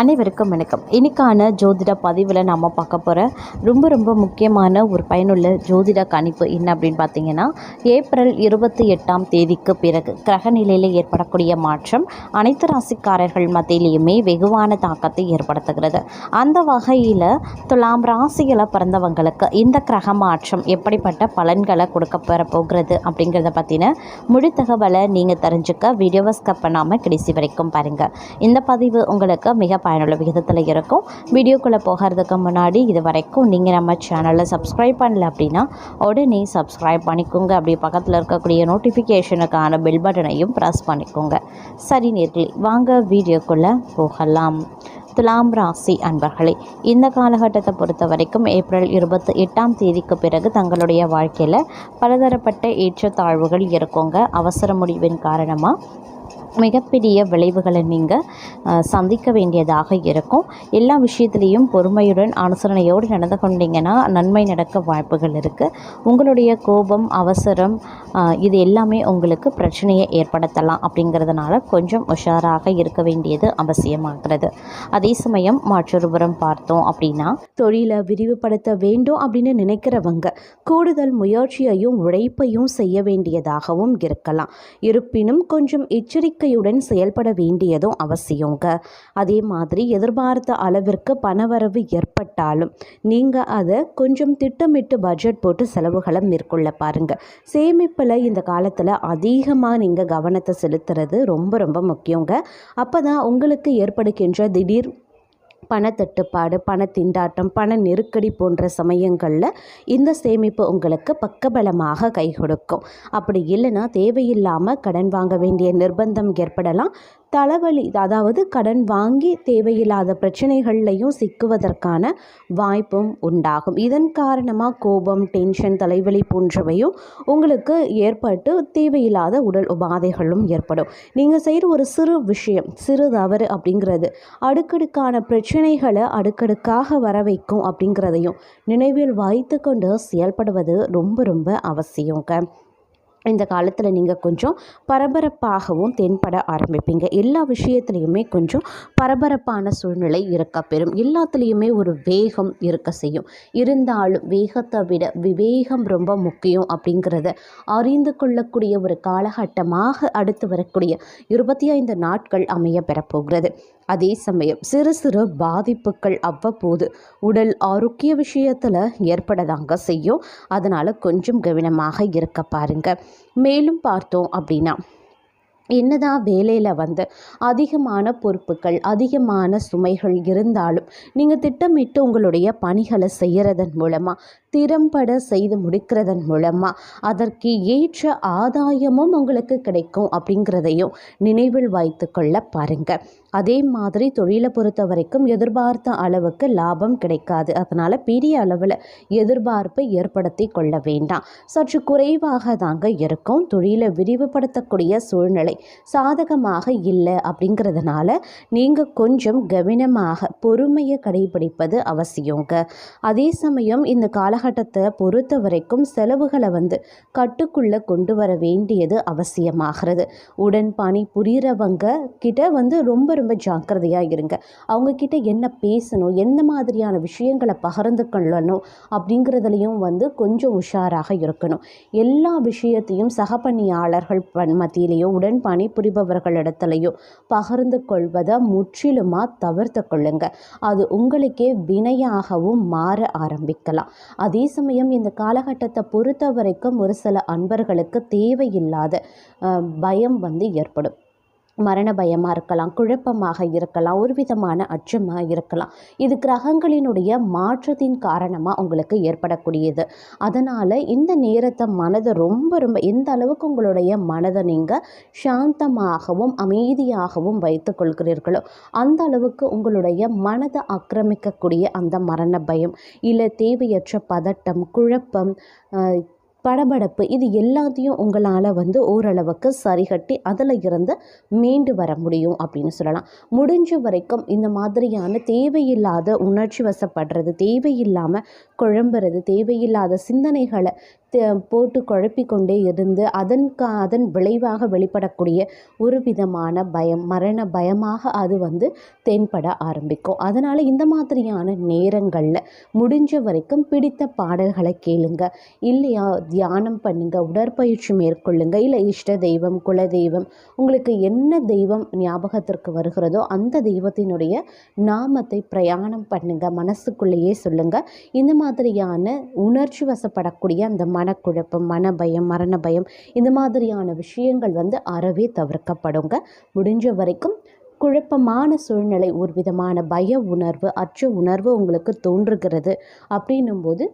அனைவருக்கும் வணக்கம். இன்னைக்கான ஜோதிட பதிவில் நாம் பார்க்க போகிற ரொம்ப ரொம்ப முக்கியமான ஒரு பயனுள்ள ஜோதிட கணிப்பு என்ன அப்படின்னு பார்த்தீங்கன்னா ஏப்ரல் இருபத்தி எட்டாம் தேதிக்கு பிறகு கிரக நிலையில் ஏற்படக்கூடிய மாற்றம் அனைத்து ராசிக்காரர்கள் மத்தியிலையுமே வெகுவான தாக்கத்தை ஏற்படுத்துகிறது. அந்த வகையில் துலாம் ராசியில் பிறந்தவங்களுக்கு இந்த கிரக மாற்றம் எப்படிப்பட்ட பலன்களை கொடுக்க பெற போகிறது அப்படிங்கிறத பற்றின முழு தகவலை நீங்கள் தெரிஞ்சுக்க வீடியோவை ஸ்கப் பண்ணாமல் கடைசி வரைக்கும் பாருங்கள் இந்த பதிவு உங்களுக்கு மிக பயனுள்ள விகிதத்தில் இருக்கும். வீடியோக்குள்ளே போகிறதுக்கு முன்னாடி இது வரைக்கும் நீங்கள் நம்ம சேனலில் சப்ஸ்கிரைப் பண்ணல அப்படின்னா உடனே சப்ஸ்கிரைப் பண்ணிக்கோங்க. அப்படியே பக்கத்தில் இருக்கக்கூடிய நோட்டிஃபிகேஷனுக்கான பெல் பட்டனையும் ப்ரெஸ் பண்ணிக்கோங்க. சரி நேர்களே வாங்க வீடியோக்குள்ளே போகலாம். துலாம் ராசி அன்பர்களே இந்த காலகட்டத்தை பொறுத்த வரைக்கும் ஏப்ரல் இருபத்தி எட்டாம் தேதிக்கு பிறகு தங்களுடைய வாழ்க்கையில் பலதரப்பட்ட ஏற்றத்தாழ்வுகள் இருக்குங்க. அவசர முடிவின் காரணமாக மிகப்பெரிய விளைவுகளை நீங்கள் சந்திக்க வேண்டியதாக இருக்கும். எல்லா விஷயத்துலேயும் பொறுமையுடன் அனுசரணையோடு நடந்து கொண்டீங்கன்னா நன்மை நடக்க வாய்ப்புகள் இருக்குது உங்களுடைய கோபம் அவசரம் இது எல்லாமே உங்களுக்கு பிரச்சனையை ஏற்படுத்தலாம் அப்படிங்கிறதுனால கொஞ்சம் உஷாராக இருக்க வேண்டியது அவசியமாகிறது. அதே சமயம் மற்றொருபுறம் பார்த்தோம் அப்படின்னா தொழிலை விரிவுபடுத்த வேண்டும் அப்படின்னு நினைக்கிறவங்க கூடுதல் முயற்சியையும் உழைப்பையும் செய்ய வேண்டியதாகவும் இருக்கலாம். இருப்பினும் கொஞ்சம் எச்சரிக்கை நம்பிக்கையுடன் செயல்பட வேண்டியதும் அவசியங்க. அதே மாதிரி எதிர்பார்த்த அளவிற்கு பணவரவு ஏற்பட்டாலும் நீங்கள் அதை கொஞ்சம் திட்டமிட்டு பட்ஜெட் போட்டு செலவுகளை மேற்கொள்ள பாருங்க. சேமிப்பில் இந்த காலத்தில் அதிகமாக நீங்கள் கவனத்தை செலுத்துறது ரொம்ப ரொம்ப முக்கியங்க. அப்போ தான் உங்களுக்கு ஏற்படுகின்ற திடீர் பணத்தட்டுப்பாடு பண திண்டாட்டம் பண நெருக்கடி போன்ற சமயங்களில் இந்த சேமிப்பு உங்களுக்கு பக்கபலமாக கை கொடுக்கும் அப்படி இல்லைன்னா தேவையில்லாமல் கடன் வாங்க வேண்டிய நிர்பந்தம் ஏற்படலாம். தலைவலி அதாவது கடன் வாங்கி தேவையில்லாத பிரச்சனைகள்லையும் சிக்குவதற்கான வாய்ப்பும் உண்டாகும். இதன் காரணமாக கோபம் டென்ஷன் தலைவலி போன்றவையும் உங்களுக்கு ஏற்பட்டு தேவையில்லாத உடல் உபாதைகளும் ஏற்படும். நீங்கள் செய்கிற ஒரு சிறு விஷயம் சிறு தவறு அப்படிங்கிறது அடுக்கடுக்கான பிரச்சனை பிரச்சனைகளை அடுக்கடுக்காக வர வைக்கும் அப்படிங்கிறதையும் நினைவில் வைத்து கொண்டு செயல்படுவது ரொம்ப ரொம்ப அவசியங்க. இந்த காலத்தில் நீங்கள் கொஞ்சம் பரபரப்பாகவும் தென்பட ஆரம்பிப்பீங்க. எல்லா விஷயத்துலையுமே கொஞ்சம் பரபரப்பான சூழ்நிலை இருக்க பெறும். எல்லாத்துலேயுமே ஒரு வேகம் இருக்க செய்யும். இருந்தாலும் வேகத்தை விட விவேகம் ரொம்ப முக்கியம் அப்படிங்கிறத அறிந்து கொள்ளக்கூடிய ஒரு காலகட்டமாக அடுத்து வரக்கூடிய இருபத்தி ஐந்து நாட்கள் அமைய பெறப்போகிறது. அதே சமயம் சிறு சிறு பாதிப்புகள் அவ்வப்போது உடல் ஆரோக்கிய விஷயத்தில் ஏற்படதாங்க செய்யும். அதனால் கொஞ்சம் கவனமாக இருக்க பாருங்கள் மேலும் பார்த்தோம் அப்படின்னா என்னதான் வேலையில் வந்து அதிகமான பொறுப்புகள் அதிகமான சுமைகள் இருந்தாலும் நீங்கள் திட்டமிட்டு உங்களுடைய பணிகளை செய்கிறதன் மூலமாக திறம்பட செய்து முடிக்கிறதன் மூலமாக அதற்கு ஏற்ற ஆதாயமும் உங்களுக்கு கிடைக்கும் அப்படிங்கிறதையும் நினைவில் வைத்து கொள்ள பாருங்கள் அதே மாதிரி தொழிலை பொறுத்த வரைக்கும் எதிர்பார்த்த அளவுக்கு லாபம் கிடைக்காது. அதனால் பெரிய அளவில் எதிர்பார்ப்பை ஏற்படுத்தி கொள்ள வேண்டாம். சற்று குறைவாக தாங்க இருக்கும். தொழிலை விரிவுபடுத்தக்கூடிய சூழ்நிலை சாதகமாக இல்லை அப்படிங்கிறதுனால நீங்கள் கொஞ்சம் கவனமாக பொறுமையை கடைபிடிப்பது அவசியங்க. அதே சமயம் இந்த கால காலகட்டத்தை பொறுத்த வரைக்கும் செலவுகளை வந்து கட்டுக்குள்ளே கொண்டு வர வேண்டியது அவசியமாகிறது. உடன் பணி புரிகிறவங்க கிட்ட வந்து ரொம்ப ரொம்ப ஜாக்கிரதையாக இருங்க. அவங்க கிட்ட என்ன பேசணும் எந்த மாதிரியான விஷயங்களை பகிர்ந்து கொள்ளணும் அப்படிங்கிறதுலையும் வந்து கொஞ்சம் உஷாராக இருக்கணும். எல்லா விஷயத்தையும் சக பணியாளர்கள் பண் மத்தியிலேயோ உடன் பணி புரிபவர்களிடத்துலையோ பகிர்ந்து கொள்வதை முற்றிலுமாக தவிர்த்து கொள்ளுங்க. அது உங்களுக்கே வினையாகவும் மாற ஆரம்பிக்கலாம். அதே சமயம் இந்த காலகட்டத்தை பொறுத்த வரைக்கும் ஒரு சில அன்பர்களுக்கு தேவையில்லாத பயம் வந்து ஏற்படும். மரண பயமாக இருக்கலாம் குழப்பமாக இருக்கலாம் ஒரு விதமான அச்சமாக இருக்கலாம். இது கிரகங்களினுடைய மாற்றத்தின் காரணமாக உங்களுக்கு ஏற்படக்கூடியது. அதனால் இந்த நேரத்தை மனதை ரொம்ப ரொம்ப எந்த அளவுக்கு உங்களுடைய மனதை நீங்கள் சாந்தமாகவும் அமைதியாகவும் வைத்துக்கொள்கிறீர்களோ அந்த அளவுக்கு உங்களுடைய மனதை ஆக்கிரமிக்கக்கூடிய அந்த மரண பயம் இல்லை தேவையற்ற பதட்டம் குழப்பம் படபடப்பு இது எல்லாத்தையும் உங்களால் வந்து ஓரளவுக்கு சரிகட்டி அதில் இருந்து மீண்டு வர முடியும் அப்படின்னு சொல்லலாம். முடிஞ்ச வரைக்கும் இந்த மாதிரியான தேவையில்லாத உணர்ச்சி வசப்படுறது தேவையில்லாமல் குழம்புறது தேவையில்லாத சிந்தனைகளை போட்டு குழப்பிக்கொண்டே இருந்து அதன் கா அதன் விளைவாக வெளிப்படக்கூடிய ஒரு விதமான பயம் மரண பயமாக அது வந்து தென்பட ஆரம்பிக்கும். அதனால் இந்த மாதிரியான நேரங்களில் முடிஞ்ச வரைக்கும் பிடித்த பாடல்களை கேளுங்க. இல்லையா தியானம் பண்ணுங்க உடற்பயிற்சி மேற்கொள்ளுங்க இல்லை இஷ்ட தெய்வம் குல தெய்வம் உங்களுக்கு என்ன தெய்வம் ஞாபகத்திற்கு வருகிறதோ அந்த தெய்வத்தினுடைய நாமத்தை பிரயாணம் பண்ணுங்க மனசுக்குள்ளேயே சொல்லுங்க. இந்த மாதிரியான உணர்ச்சி வசப்படக்கூடிய அந்த மனக்குழப்பம் மன பயம் மரண பயம் இந்த மாதிரியான விஷயங்கள் வந்து அறவே தவிர்க்கப்படுங்க. முடிஞ்ச வரைக்கும் குழப்பமான சூழ்நிலை ஒரு விதமான பய உணர்வு அச்ச உணர்வு உங்களுக்கு தோன்றுகிறது. அப்படின்னும் போது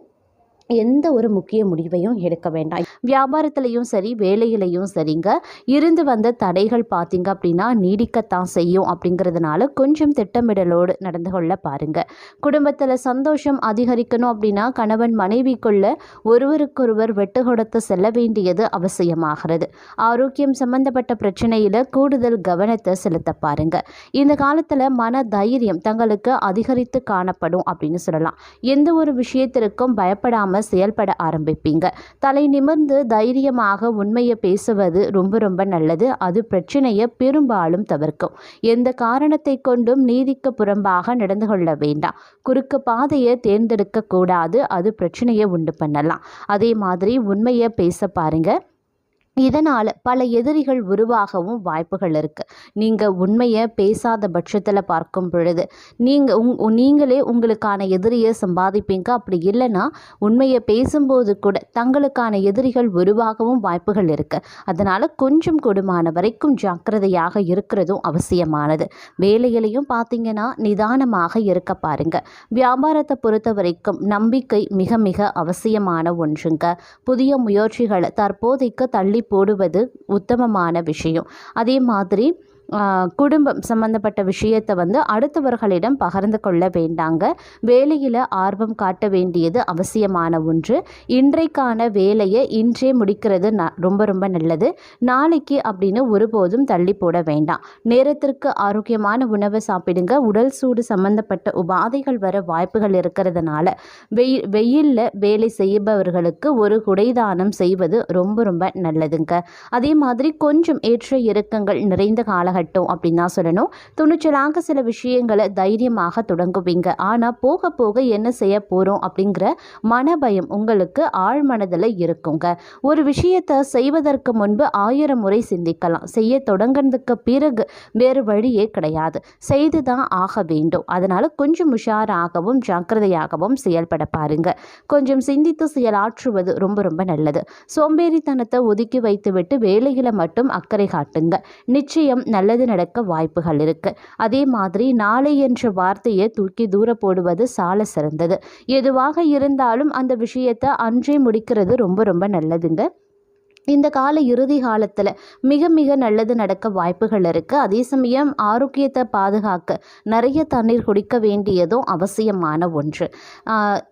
எந்த ஒரு முக்கிய முடிவையும் எடுக்க வேண்டாம். வியாபாரத்துலேயும் சரி வேலையிலையும் சரிங்க. இருந்து வந்த தடைகள் பார்த்தீங்க அப்படின்னா நீடிக்கத்தான் செய்யும் அப்படிங்கிறதுனால கொஞ்சம் திட்டமிடலோடு நடந்து கொள்ள பாருங்க. குடும்பத்தில் சந்தோஷம் அதிகரிக்கணும் அப்படின்னா கணவன் மனைவிக்குள்ள ஒருவருக்கொருவர் வெட்டு கொடுத்து செல்ல வேண்டியது அவசியமாகிறது. ஆரோக்கியம் சம்பந்தப்பட்ட பிரச்சனையில் கூடுதல் கவனத்தை செலுத்த பாருங்க. இந்த காலத்தில் மன தைரியம் தங்களுக்கு அதிகரித்து காணப்படும் அப்படின்னு சொல்லலாம். எந்த ஒரு விஷயத்திற்கும் பயப்படாமல் செயல்பட ஆரம்பிப்பீங்க. தலை நிமிர்ந்து தைரியமாக உண்மையை பேசுவது ரொம்ப ரொம்ப நல்லது. அது பிரச்சனையை பெரும்பாலும் தவிர்க்கும். எந்த காரணத்தை கொண்டும் நீதிக்கு புறம்பாக நடந்து கொள்ள வேண்டாம். குறுக்கு பாதையை தேர்ந்தெடுக்க கூடாது. அது பிரச்சனையை உண்டு பண்ணலாம். அதே மாதிரி உண்மையை பேச பாருங்கள் இதனால் பல எதிரிகள் உருவாகவும் வாய்ப்புகள் இருக்குது நீங்கள் உண்மையை பேசாத பட்சத்தில் பார்க்கும் பொழுது நீங்கள் உங் நீங்களே உங்களுக்கான எதிரியை சம்பாதிப்பீங்க. அப்படி இல்லைன்னா உண்மையை பேசும்போது கூட தங்களுக்கான எதிரிகள் உருவாகவும் வாய்ப்புகள் இருக்குது அதனால் கொஞ்சம் கொடுமான வரைக்கும் ஜாக்கிரதையாக இருக்கிறதும் அவசியமானது. வேலையிலையும் பார்த்தீங்கன்னா நிதானமாக இருக்க பாருங்க. வியாபாரத்தை பொறுத்த வரைக்கும் நம்பிக்கை மிக மிக அவசியமான ஒன்றுங்க. புதிய முயற்சிகளை தற்போதைக்கு தள்ளி போடுவது உத்தமமான விஷயம். அதே மாதிரி குடும்பம் சம்பந்தப்பட்ட விஷயத்தை வந்து அடுத்தவர்களிடம் பகிர்ந்து கொள்ள வேண்டாங்க. வேலையில் ஆர்வம் காட்ட வேண்டியது அவசியமான ஒன்று. இன்றைக்கான வேலையை இன்றே முடிக்கிறது ந ரொம்ப ரொம்ப நல்லது. நாளைக்கு அப்படின்னு ஒருபோதும் தள்ளி போட வேண்டாம். நேரத்திற்கு ஆரோக்கியமான உணவை சாப்பிடுங்க. உடல் சூடு சம்பந்தப்பட்ட உபாதைகள் வர வாய்ப்புகள் இருக்கிறதுனால வெயில் வெயிலில் வேலை செய்பவர்களுக்கு ஒரு குடைதானம் செய்வது ரொம்ப ரொம்ப நல்லதுங்க. அதே மாதிரி கொஞ்சம் ஏற்ற இறக்கங்கள் நிறைந்த கால ஆகட்டும் அப்படின்னு தான் சொல்லணும். துணிச்சலாக சில விஷயங்களை தைரியமாக தொடங்குவீங்க. ஆனால் போக போக என்ன செய்ய போகிறோம் அப்படிங்கிற மனபயம் உங்களுக்கு ஆழ்மனதில் இருக்குங்க. ஒரு விஷயத்தை செய்வதற்கு முன்பு ஆயிரம் முறை சிந்திக்கலாம். செய்ய தொடங்கினதுக்கு பிறகு வேறு வழியே கிடையாது. செய்து தான் ஆக வேண்டும். அதனால் கொஞ்சம் உஷாராகவும் ஜாக்கிரதையாகவும் செயல்பட பாருங்க. கொஞ்சம் சிந்தித்து செயலாற்றுவது ரொம்ப ரொம்ப நல்லது. சோம்பேறித்தனத்தை ஒதுக்கி வைத்துவிட்டு வேலைகளை மட்டும் அக்கறை காட்டுங்க. நிச்சயம் நல்ல நல்லது நடக்க வாய்ப்புகள் இருக்கு. அதே மாதிரி நாளை என்ற வார்த்தையை தூக்கி தூர போடுவது சால சிறந்தது. எதுவாக இருந்தாலும் அந்த விஷயத்தை அன்றே முடிக்கிறது ரொம்ப ரொம்ப நல்லதுங்க. இந்த கால இறுதி காலத்தில் மிக மிக நல்லது நடக்க வாய்ப்புகள் இருக்குது அதே சமயம் ஆரோக்கியத்தை பாதுகாக்க நிறைய தண்ணீர் குடிக்க வேண்டியதும் அவசியமான ஒன்று.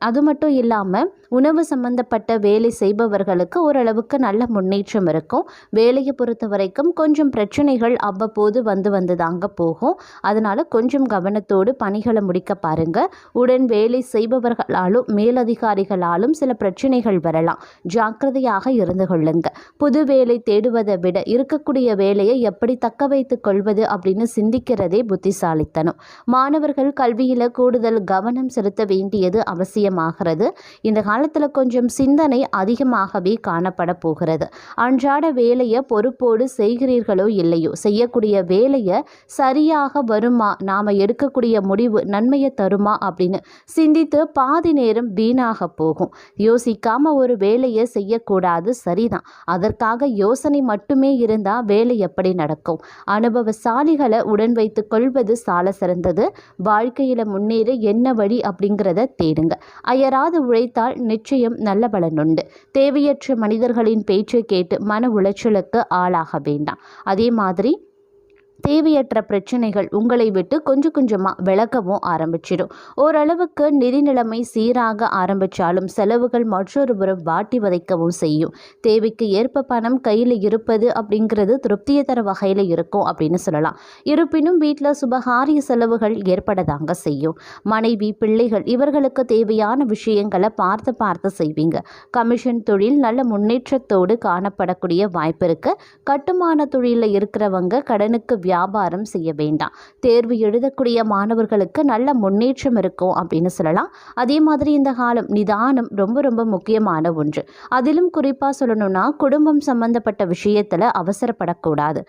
அது மட்டும் இல்லாமல் உணவு சம்பந்தப்பட்ட வேலை செய்பவர்களுக்கு ஓரளவுக்கு நல்ல முன்னேற்றம் இருக்கும். வேலையை பொறுத்த வரைக்கும் கொஞ்சம் பிரச்சனைகள் அவ்வப்போது வந்து வந்து தாங்க போகும். அதனால் கொஞ்சம் கவனத்தோடு பணிகளை முடிக்க பாருங்கள் உடன் வேலை செய்பவர்களாலும் மேலதிகாரிகளாலும் சில பிரச்சனைகள் வரலாம். ஜாக்கிரதையாக இருந்து கொள்ளுங்கள் புது வேலை தேடுவதை விட இருக்கக்கூடிய வேலையை எப்படி தக்க வைத்து கொள்வது அப்படின்னு சிந்திக்கிறதே புத்திசாலித்தனம். மாணவர்கள் கல்வியில் கூடுதல் கவனம் செலுத்த வேண்டியது அவசியமாகிறது. இந்த காலத்தில் கொஞ்சம் சிந்தனை அதிகமாகவே காணப்பட போகிறது. அன்றாட வேலையை பொறுப்போடு செய்கிறீர்களோ இல்லையோ? செய்யக்கூடிய வேலையை சரியாக வருமா? நாம் எடுக்கக்கூடிய முடிவு நன்மையை தருமா? அப்படின்னு சிந்தித்து பாதி நேரம் வீணாக போகும். யோசிக்காம ஒரு வேலையை செய்யக்கூடாது சரிதான். அதற்காக யோசனை மட்டுமே இருந்தால் வேலை எப்படி நடக்கும்? அனுபவசாலிகளை உடன் வைத்து கொள்வது சால சிறந்தது. வாழ்க்கையில் முன்னேற என்ன வழி அப்படிங்கிறத தேடுங்க. அயராது உழைத்தால் நிச்சயம் நல்ல பலனுண்டு தேவையற்ற மனிதர்களின் பேச்சை கேட்டு மன உளைச்சலுக்கு ஆளாக வேண்டாம். அதே மாதிரி தேவையற்ற பிரச்சனைகள் உங்களை விட்டு கொஞ்சம் கொஞ்சமாக விளக்கவும் ஆரம்பிச்சிடும். ஓரளவுக்கு நிதி நிலைமை சீராக ஆரம்பித்தாலும் செலவுகள் மற்றொரு புறம் வாட்டி வதைக்கவும் செய்யும். தேவைக்கு ஏற்ப பணம் கையில் இருப்பது அப்படிங்கிறது திருப்தியை தர வகையில் இருக்கும் அப்படின்னு சொல்லலாம். இருப்பினும் வீட்டில் சுபகாரிய செலவுகள் ஏற்படதாங்க செய்யும். மனைவி பிள்ளைகள் இவர்களுக்கு தேவையான விஷயங்களை பார்த்து பார்த்து செய்வீங்க. கமிஷன் தொழில் நல்ல முன்னேற்றத்தோடு காணப்படக்கூடிய வாய்ப்பு இருக்கு. கட்டுமான தொழிலில் இருக்கிறவங்க கடனுக்கு வியாபாரம் செய்ய வேண்டாம். தேர்வு எழுதக்கூடிய மாணவர்களுக்கு நல்ல முன்னேற்றம் இருக்கும் அப்படின்னு சொல்லலாம். அதே மாதிரி இந்த காலம் நிதானம் ரொம்ப ரொம்ப முக்கியமான ஒன்று. அதிலும் குறிப்பாக சொல்லணும்னா குடும்பம் சம்பந்தப்பட்ட விஷயத்தில் அவசரப்படக்கூடாது.